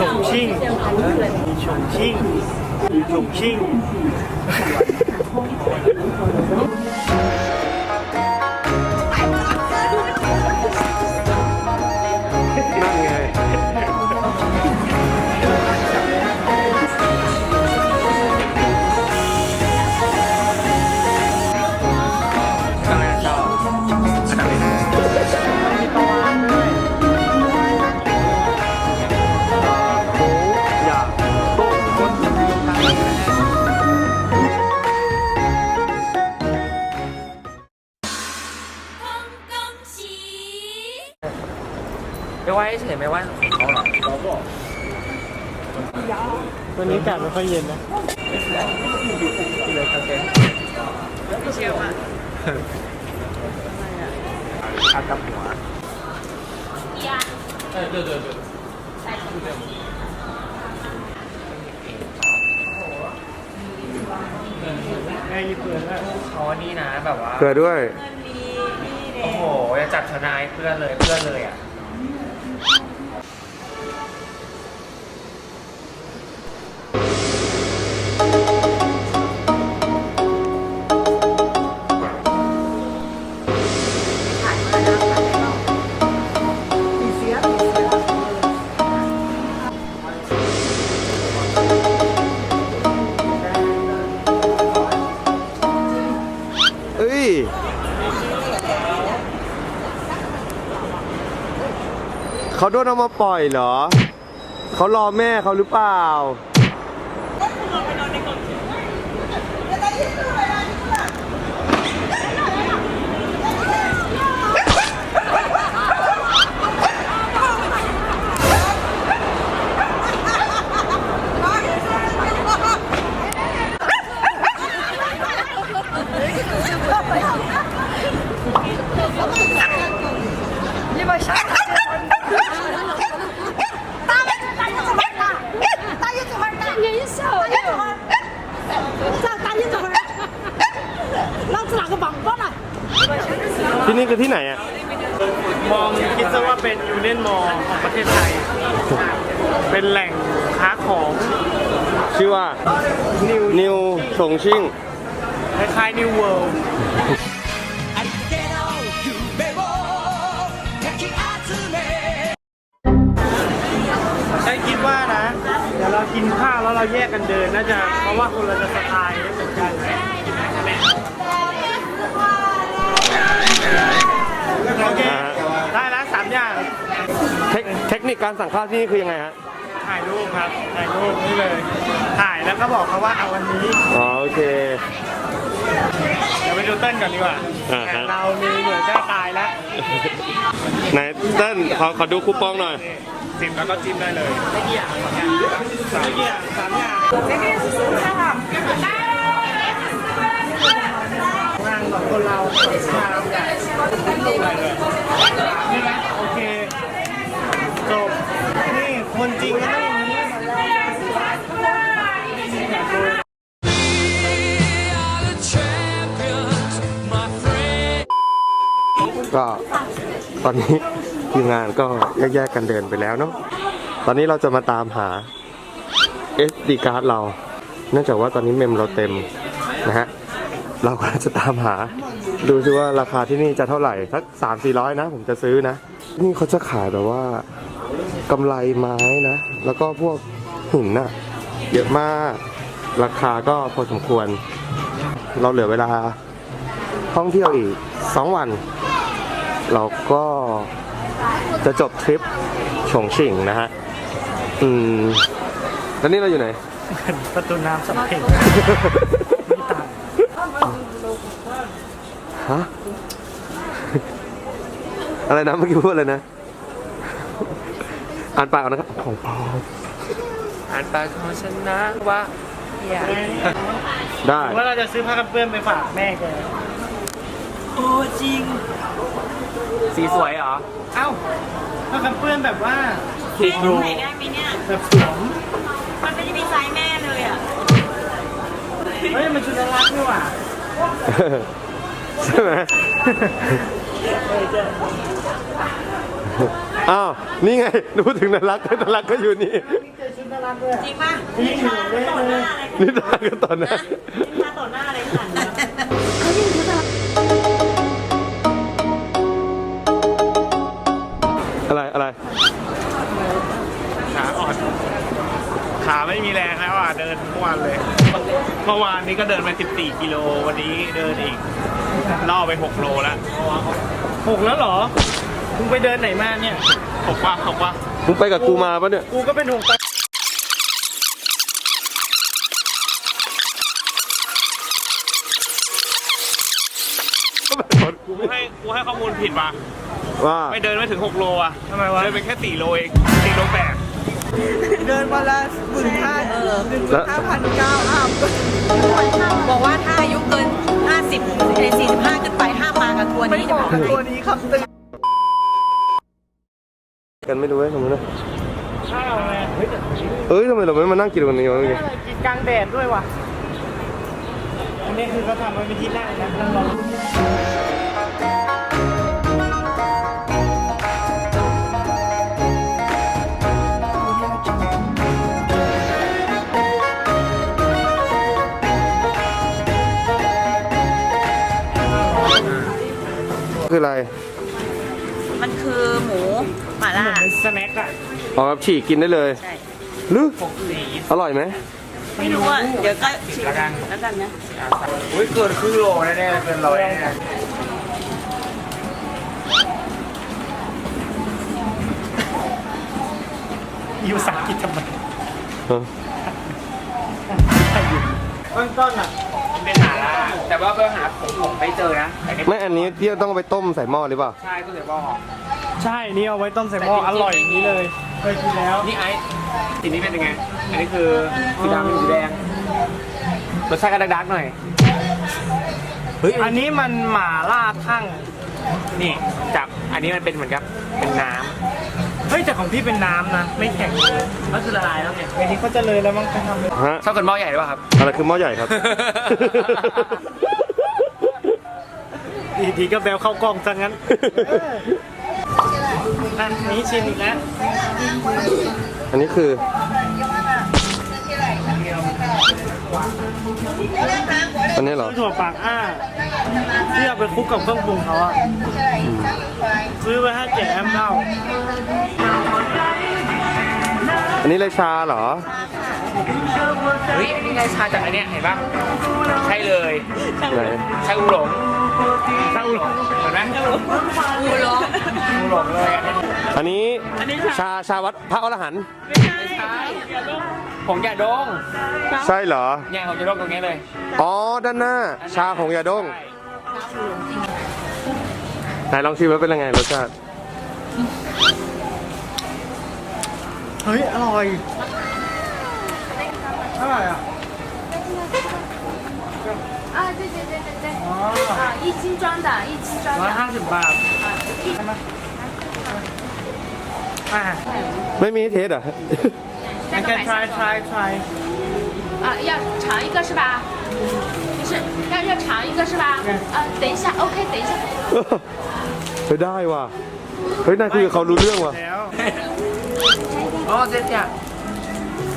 ฉงชิ่งมีฉงชิ่ง ไม่ว่าเฉยไม่ว่าเขาหรอกตัวนี้อากาศไม่ค่อยเย็นนะเลยโอเคเชื่อว่าอากับหัวแม่ยี่เปือนแล้วเขานี่นะแบบว่าเกลือด้วย โอ้โหจะจับชนะไอ้เพื่อนเลยเพื่อนเลยอะ เขาโดนเอามาปล่อยเหรอ เขารอแม่เขาหรือเปล่า ยี่บชักตาเล็กตาเล็กจะหันตาตาเล็กจะหันตาเงี้ยเสียวตาเล็กจะหันตาตาเล็กจะหันลักษณะกระบังก้อนอะที่นี่คือที่ไหนอะมองคิดซะว่าเป็นยูเนียนมอลของประเทศไทย เป็นแหล่งค้าของ ชื่อว่านิวสงชิ่งคล้ายๆนิวเวิลด์ เราแยกกันเดินน่าจะเพราะว่าคนเราจะสไตล์ไม่เหมือนกันโอเคได้แล้วสามอย่างเทคเทคนิคการสั่งข้าวที่นี่คือยังไงฮะถ่ายรูปครับถ่ายรูปนี่เลย ถ่ายแล้วก็บอกเขาว่าเอาวันนี้อ๋อโอเคเดี๋ยวไปดูเต้นก่อนดีกว่าอ่าฮะ เรามีเหนื่อยใกล้ตายแล้ว ไหนเต้นขอขอดูคูปองหน่อย จิ้มแล้วก็จิ้มได้เลยไม่กี่อย่างสามอย่างสามอย่างงานของคนเรามาเราใหญ่นี่ไหมโอเคจบนี่คนจริงก็ต้องอย่างนี้ ก็ตอนนี้ ทีมงานก็แยกๆกันเดินไปแล้วเนาะตอนนี้เราจะมาตามหา SD card เรา เนื่องจากว่าตอนนี้เมมเราเต็มนะฮะเราก็จะตามหา ดูซิว่าราคาที่นี่จะเท่าไหร่สักสามสี่ร้อยนะ ผมจะซื้อนะ นี่เขาจะขายแบบว่ากำไรไม้นะ แล้วก็พวกหินน่ะเยอะมากราคาก็พอสมควร เราเหลือเวลาท่องเที่ยวอีก 2 วัน เราก็ จะจบทริปฉงชิ่งนะฮะ อืมแล้วนี่เราอยู่ไหน ประตูน้ำสับเพ่งฮะ อะไรนะเมื่อกี้พูดอะไรนะ อ่านปากก่อนนะครับ ของปลอมอ่านปากของฉันนะว่าอยากได้ว่าเราจะซื้อผ้ากันเปื้อนไปฝากแม่แก สีสวยเหรอ เอ้าผ้ากันเปื้อนแบบว่าสีดูไหนได้ไหมเนี่ย แบบสวมมันไม่ได้มีไซส์แม่เลยอะ เฮ้ย มันชุดน่ารักนี่หว่าใช่ไหมอ้าว นี่ไงพูดถึงนารักนารักก็อยู่นี่ ชุดน่ารักด้วยจริงป่ะจริงนิทานต่อหน้าอะไรนี่ตากันตอนนั้นนิทานต่อหน้าอะไรขนาดนั้นอะ ม่มีแรงแล้วอะเดินทุกวันเลย เมื่อวานนี้ก็เดินไป 14 กิโล วันนี้เดินอีกล่อไป 6 โลแล้วหกแล้วเหรอมึงไปเดินไหนมาเนี่ย หกว่าหกว่ามึงไปกับกูมาปะเนี่ย กูก็เป็นห่วงไปกูให้กูให้ข้อมูลผิดว่ะว่า ไม่เดินไม่ถึง 6 โลอะทำไมวะ เดินไปแค่ 4 โลเอง4โลแปด เดินวันละหมื่นห้าหนึ่งหมื่นห้าพันเก้าอัพบอกว่าถ้าอายุเกิน 50ใน45ขึ้นไปห้ามมากับทัวร์ไม่นี้เหมาะกับตัวนี้ครับตึงกันไม่รู้ไอ้สมมตินะข้าวไงเฮ้ยแต่เอ้ยทำไมเราไม่มานั่งกินกันนี้วะเมื่อกี้กินกลางแดดด้วยว่ะ อันนี้คือเขาทำไว้เป็นที่นั่งนะนั่งรอ คืออะไร มันคือหมูหม่าล่าเหมือนเป็นสแน็คอะอ๋อแบบฉีกกินได้เลย ใช่หรืออร่อยไหม ไม่รู้อะเดี๋ยวก็ชิมแล้วกันแล้วกันนะอุ้ยเกินครึ่งโลแน่ๆเกินร้อยแน่อยู่สังกิจทำไมเออเบื้องต้นอะๆ เป็นหาล่าแต่ว่าก็หาผมผมไม่เจอนะไอ้นี่ไม่อันนี้ที่ต้องเอาไปต้มใส่หม้อหรือเปล่า ใช่ก็เลยบอกใช่นี่เอาไว้ต้มใส่หม้ออร่อยอย่างนี้เลย เคยกินแล้ว นี่ไอ้สีนี้เป็นยังไง อันนี้คือสีดำเป็นสีแดงรสชาติก็ดักๆหน่อย เฮ้ยอันนี้มันหม่าล่าทั่งนี่จับอันนี้มันเป็นเหมือนกับเป็นน้ เฮ้ยแต่ของพี่เป็นน้ำนะ ไม่แข็งำก็คือละลายแล้วเนี่ยอันนี้เขาจะเลยแล้วมั้งเขาทำเลยฮะชอบกินหม้อใหญ่หรือเปล่าครับ อะไรคือหม้อใหญ่ครับ อีกทีก็แบลเข้ากล้องซะงั้นอันนี้ชิมอีกแล้วอันนี้คืออันนี้เหรอซื้อถั่วปากอ้าที่เอาไปคลุกกับเครื่องปรุงเขาอะ ซื้อไปให้แก่แอมเล่าอันนี้เลยชาเหรอ เฮ้ยนี่ไงชาจากอันเนี้ยเห็นป่ะใช่เลยไหนใช่อูหลงใช่อูหลงเห็นไหมอูหลงอูหลงเลยอันนี้อันนี้ชาชาวัดพระอรหันต์ไม่ใช่ผงยาดองใช่เหรอเนี่ยผงยาดองตรงนี้เลย อ๋อ ด้านหน้า ชาของยาดงใช่ ไหนลองชิมแล้วเป็นยังไงรสชาติ เฮ้ย อร่อยอร่อยอ่ะ 啊，对对对对对，啊，一斤装的，一斤装 ร้อย 的， ห้าสิบบาทใช่ไหมอ่ะ ไม่มีให้เทสเหรอ งั้นก็ try try try 啊，要尝一个是吧？ 不是，要要尝一个是吧？呃，等一下，OK，等一下。 เฮ้ยได้ว่ะ เฮ้ยนายคุยกับเขารู้เรื่องว่ะ แล้ว อ๋อเจ๊จ้ะ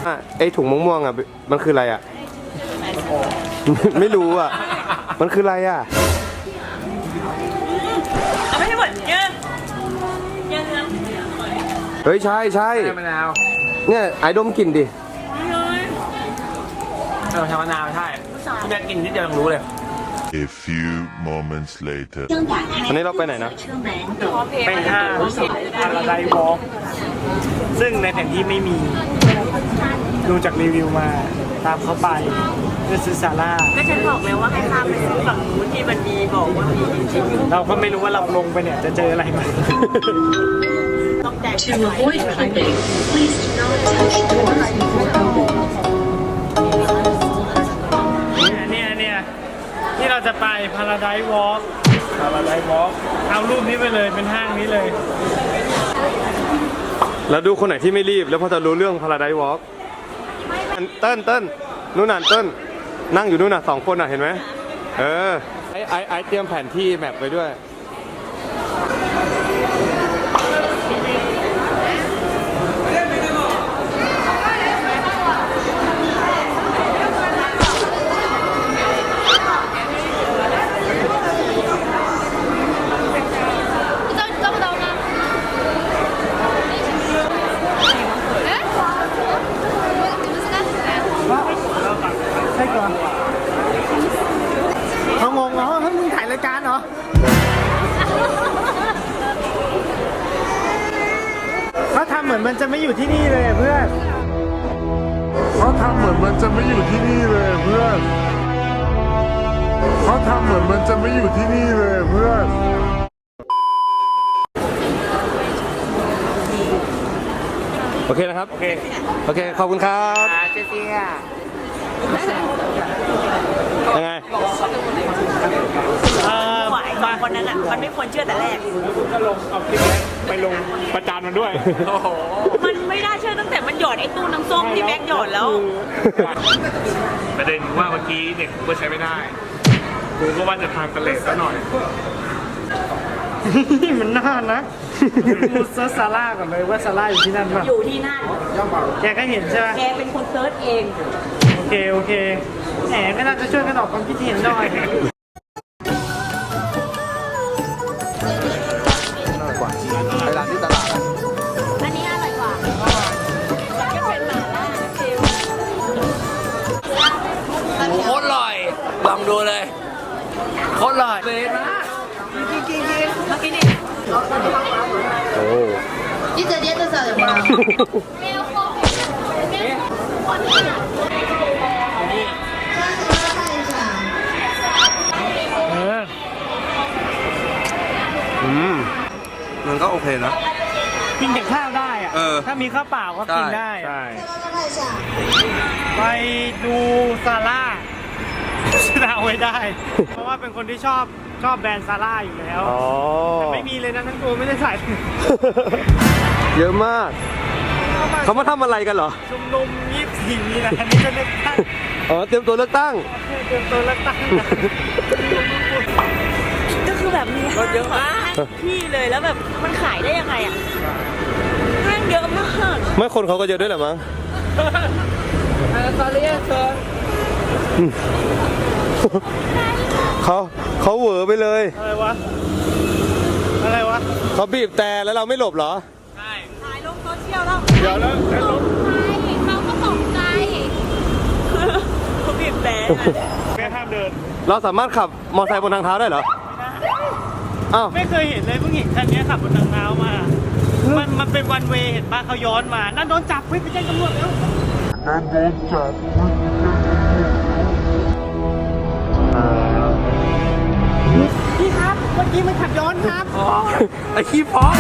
อ่ะไอถุงม่วงๆอ่ะ มันคืออะไรอ่ะ ไม่รู้อ่ะ มันคืออะไรอ่ะ เอาไม่ให้หมดเยอะเยอะนะ เฮ้ยใช่ใช่ มะนาว เนี่ยไอ้ดมกลิ่นดิ เออชามะนาวใช่ ที่แม่กินนิดเดียวยังรู้เลย A few moments later. อันนี้เราไปไหนนะไปห้างพาราไดวอล์กซึ่งในแผนที่ไม่มี ดูจากรีวิวมาตามเขาไปเพื่อซื้อซาร่าก็ฉันบอกแล้วว่าให้ข้ามไปซื้อฝั่งนู้นที่มันมีบอกว่ามีจริงเราก็ไม่รู้ว่าเราลงไปเนี่ยจะเจออะไรไหมๆต้องแจกกันไว้เนี่ย ไดวอล์กพาราไดวอล์กเอารูปนี้ไปเลยเป็นห้างนี้เลย แล้วดูคนไหนที่ไม่รีบ แล้วพอจะรู้เรื่องพาราไดวอล์กเติ้ลเติ้ลนู่นน่ะเติ้ลนั่งอยู่นู่นน่ะสองคนน่ะเห็นไหมเออไอไอไอเตรียมแผนที่แมปไว้ด้วย ทำเหมือนมันจะไม่อยู่ที่นี่เลยเพื่อนโอเคนะครับ โอเค โอเค ขอบคุณครับเจเจียยังไงเอ่อฝ่ายสองคนนั้นอะ มันไม่ควรเชื่อแต่แรก ก็ลงเอาคลิปนี้ไปลงประจานมันด้วย โอ้โห มันไม่น่าเชื่อตั้งแต่มันหยอดไอ้ตู้น้ำส้มที่แม็กหยอดแล้ว ประเด็นว่าเมื่อกี้เด็กกูก็ใช้ไม่ได้ กูก็ว่าจะทางกระเลสซะหน่อยนี่มันน่านะดูเซิร์ชซาร่าก่อนเลยว่าซาร่าอยู่ที่นั่นป่ะอยู่ที่นั่น แกก็เห็นใช่ไหมแกเป็นคนเซิร์ชเอง โอเค โอเค แหมก็น่าจะช่วยกันออกความคิดเห็นหน่อย โคตรอร่อยเลยนะ เมื่อกี้นี่ โอ้ 一整天都少什么？没有后悔，没有后悔。 เออ อืม มันก็โอเคนะ กินกับข้าวได้อะ เออ ถ้ามีข้าวเปล่าก็กินได้อะ ใช่ ไปดูซาร่าชนะเอาไว้ได้ เพราะ ว่าเป็นคนที่ชอบชอบแบรนด์ซาร่าอยู่แล้วอ๋อไม่มีเลยนะทั้งตัวไม่ได้ใส่ เยอะมาก เขามาทำอะไรกันเหรอ ชุมนุม24มีนาอันนี้จะเลือกตั้งอ๋อ เตรียมตัวเลือกตั้งเตรียมตัวเลือกตั้งกันก็คือแบบมีห้างเยอะมากที่เลยแล้วแบบมันขายได้ยังไงอะห้างเยอะมากไม่คนเขาก็เยอะด้วยแหละมั้งเขาเขาเหวอไปเลย อะไรวะ อะไรวะ เขาบีบแต่แล้วเราไม่หลบเหรอถ่ายลงโซเชียลแล้วเดี๋ยวแล้วแล้วรถเราก็ตกใจเขาบีบแต่แม่ห้ามเดิน เราสามารถขับมอเตอร์ไซค์บนทางเท้าได้เหรออ้าว ไม่เคยเห็นเลยเพิ่งเห็นคันนี้ขับบนทางเท้ามา มันมันเป็นวันเวย์เห็นป่ะเขาย้อนมา นั่นโดนจับเฮ้ยไปแจ้งตำรวจแล้วพี่ค เมื่อกี้มันขับย้อนครับไอ้ขี้ฟ้อง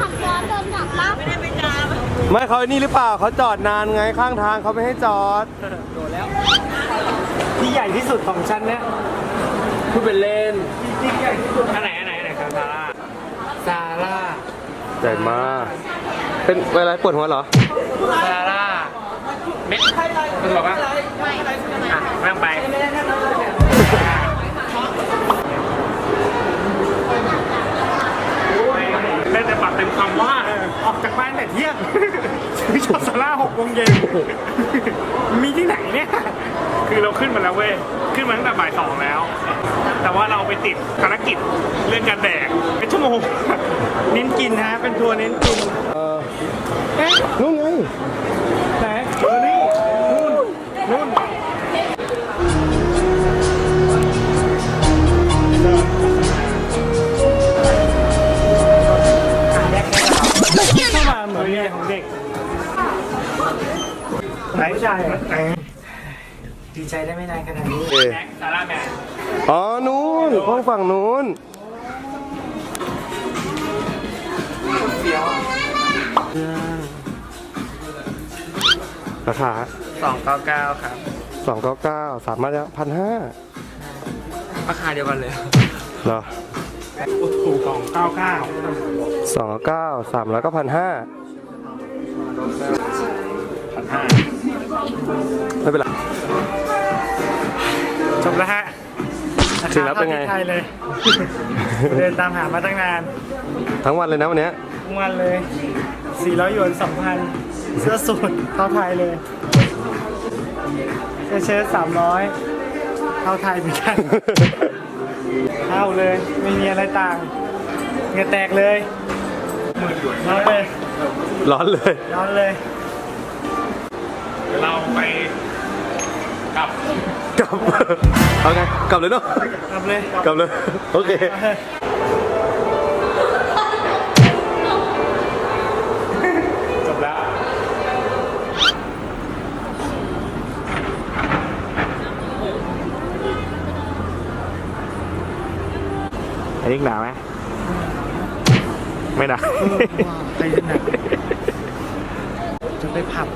ขับย้อนเดินกลับรับไม่ได้ไปจามไม่เขาไอ้นี่หรือเปล่าเขาจอดนานไงข้างทางเขาไม่ให้จอด ที่ใหญ่ที่สุดของฉันเนี่ยพูดเป็นเล่นที่ใหญ่ที่สุดอันไหนอันไหนอันไหนครับซาร่าซาร่าใหญ่มากเป็นเวลาปวดหัวเหรอ ซาร่าเม็ดคุณบอกว่าอะนั่งไป เล่นแต่ปากเต็มคำว่าออกจากบ้านแต่เที่ยงซื้อช็อตซาร่าหกโมงเย็นมีที่ไหนเนี่ยคือเราขึ้นมาแล้วเว้ยขึ้นมาตั้งแต่บ่ายสองแล้ว แต่ว่าเราไปติดภารกิจเรื่องการแดกเป็นชั่วโมงเน้นกินฮะเป็นทัวร์เน้นกินเออเอ๊ะนู่นไง เข้ามาเหมือนเมียของเด็กไหนผู้ชายอะดีใจได้ไม่นานขนาดนี้เอแม็กซาร่าแม็กอ๋อ นู้นห้องฝั่งนู้นราคา สองเก้าเก้าครับสองเก้าเก้าสามารถพันห้าราคาเดียวกันเลย เหรอสองเก้าเก้าสองเก้าสามแล้วก็พันห้า พันห้าไม่เป็นไรจบแล้วฮะถึงแล้วเป็นไงราคาท่าที่ไทยเลย เดินตามหามาตั้งนาน ทั้งวันเลยนะวันเนี้ยทุกวันเลย 400หยวน2,000เสื้อสูทเท่าไทยเลยเสื้อเชิ้ต300เท่าไทยเหมือนกัน เท่าเลย ไม่มีอะไรต่างเหงื่อแตกเลยร้อนเลย ร้อนเลยร้อนเลย เราไปกลับกลับ เอาไง กลับเลยเนาะ กลับเลย กลับเลย โอเค จบแล้ว อันนี้หนาไหม ไม่หนา ใครจะหนักจะไปผับ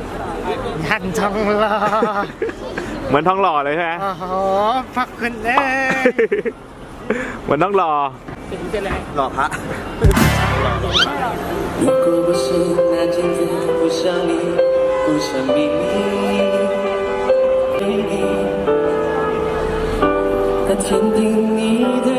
ยันทองหล่อ เหมือนท้องหล่อเลยใช่ไหม โอ้โหพักคุณเอ้ย เหมือนท้องหล่อ รอพระ 如果不是那阵子不想你，不想秘密，那天顶你的